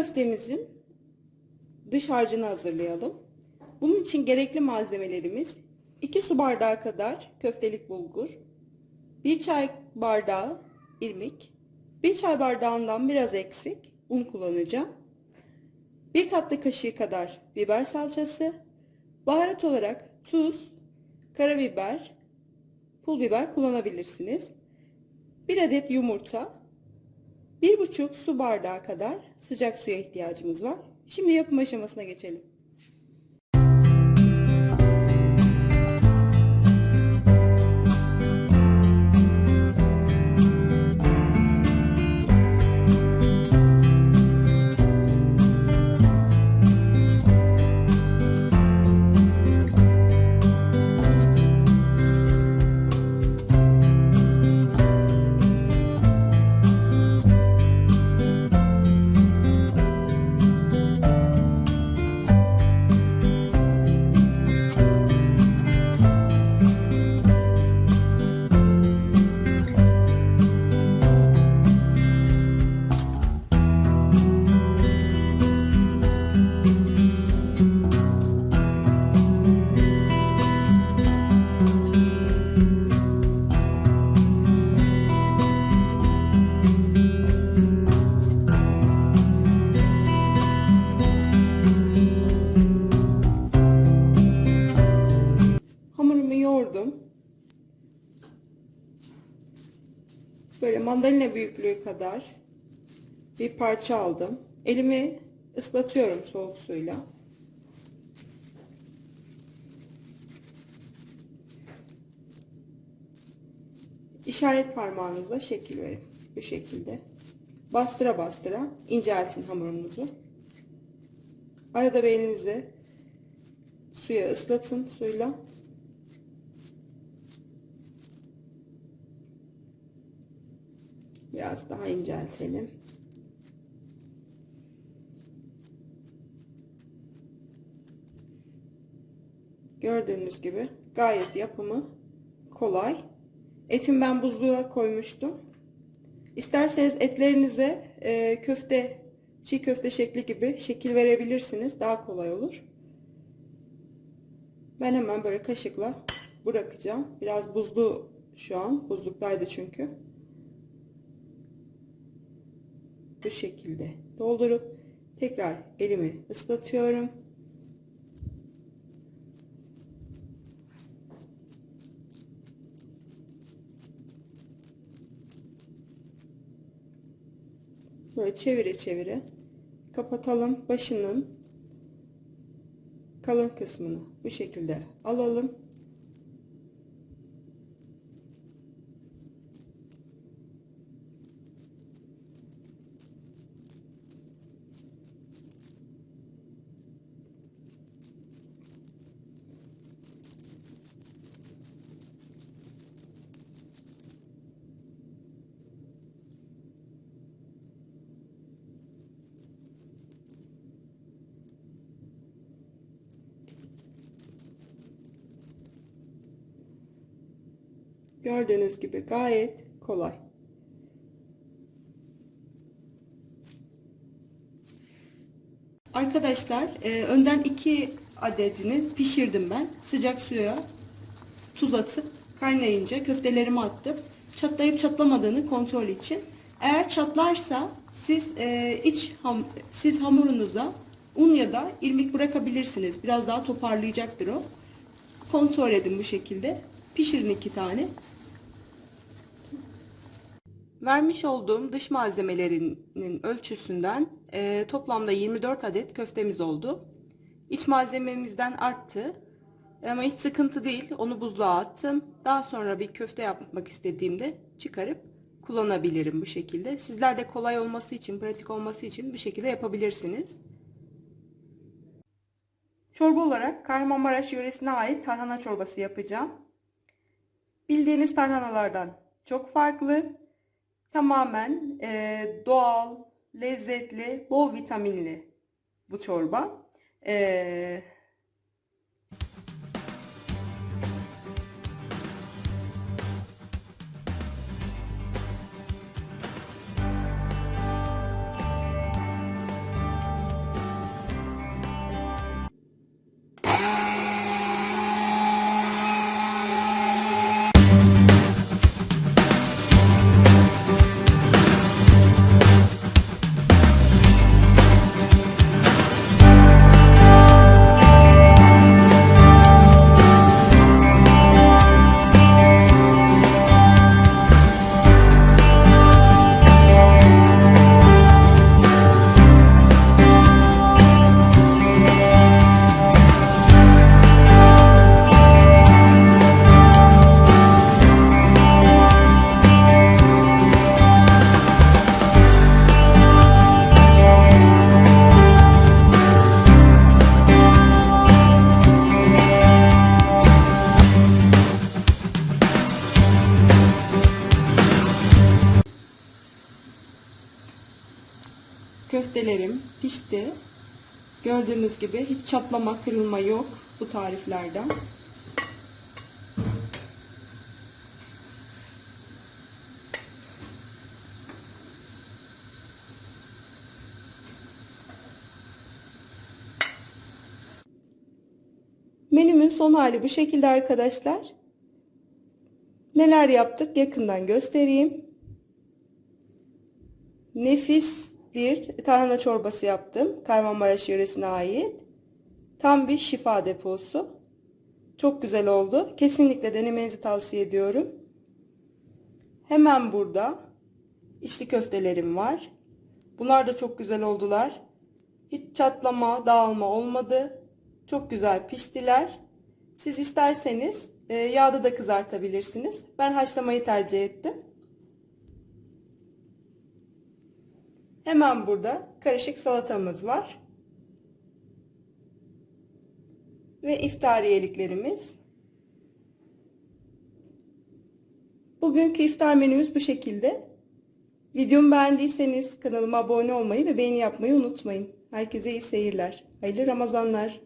köftemizin dış harcını hazırlayalım. Bunun için gerekli malzemelerimiz 2 su bardağı kadar köftelik bulgur, 1 çay bardağı irmik, 1 çay bardağından biraz eksik un kullanacağım. 1 tatlı kaşığı kadar biber salçası, baharat olarak tuz, karabiber, pul biber kullanabilirsiniz. 1 adet yumurta, 1,5 su bardağı kadar sıcak suya ihtiyacımız var. Şimdi yapım aşamasına geçelim. Mandalina büyüklüğü kadar bir parça aldım. Elimi ıslatıyorum soğuk suyla. İşaret parmağınızla şekil verin. Bu şekilde. Bastıra bastıra inceltin hamurunuzu. Arada bir elinizi suya ıslatın suyla. Biraz daha inceltelim. Gördüğünüz gibi gayet yapımı kolay. Etim ben buzluğa koymuştum. İsterseniz etlerinize e, köfte, çiğ köfte şekli gibi şekil verebilirsiniz. Daha kolay olur. Ben hemen böyle kaşıkla bırakacağım. Biraz buzlu şu an. Buzluktaydı çünkü. Bu şekilde doldurup tekrar elimi ıslatıyorum. Böyle çevire çevire kapatalım. Başının kalın kısmını bu şekilde alalım. Gördüğünüz gibi gayet kolay. Arkadaşlar e, önden iki adedini pişirdim ben. Sıcak suya tuz atıp kaynayınca köftelerimi attım. Çatlayıp çatlamadığını kontrol için. Eğer çatlarsa siz e, iç ham, siz hamurunuza un ya da irmik bırakabilirsiniz. Biraz daha toparlayacaktır o. Kontrol edin bu şekilde. Pişirin iki tane. Vermiş olduğum dış malzemelerinin ölçüsünden e, toplamda 24 adet köftemiz oldu. İç malzememizden arttı. Ama hiç sıkıntı değil. Onu buzluğa attım. Daha sonra bir köfte yapmak istediğimde çıkarıp kullanabilirim bu şekilde. Sizler de kolay olması için, pratik olması için bu şekilde yapabilirsiniz. Çorba olarak Kahramanmaraş yöresine ait tarhana çorbası yapacağım. Bildiğiniz tarhanalardan çok farklı. Tamamen e, doğal, lezzetli, bol vitaminli bu çorba. E, köftelerim pişti. Gördüğünüz gibi hiç çatlama, kırılma yok bu tariflerden. Menümün son hali bu şekilde arkadaşlar. Neler yaptık yakından göstereyim. Nefis bir tarhana çorbası yaptım. Kahramanmaraş yöresine ait. Tam bir şifa deposu. Çok güzel oldu. Kesinlikle denemenizi tavsiye ediyorum. Hemen burada içli köftelerim var. Bunlar da çok güzel oldular. Hiç çatlama, dağılma olmadı. Çok güzel piştiler. Siz isterseniz e, yağda da kızartabilirsiniz. Ben haşlamayı tercih ettim. Hemen burada karışık salatamız var. Ve iftariyeliklerimiz. Bugünkü iftar menümüz bu şekilde. Videomu beğendiyseniz kanalıma abone olmayı ve beğeni yapmayı unutmayın. Herkese iyi seyirler. Hayırlı Ramazanlar.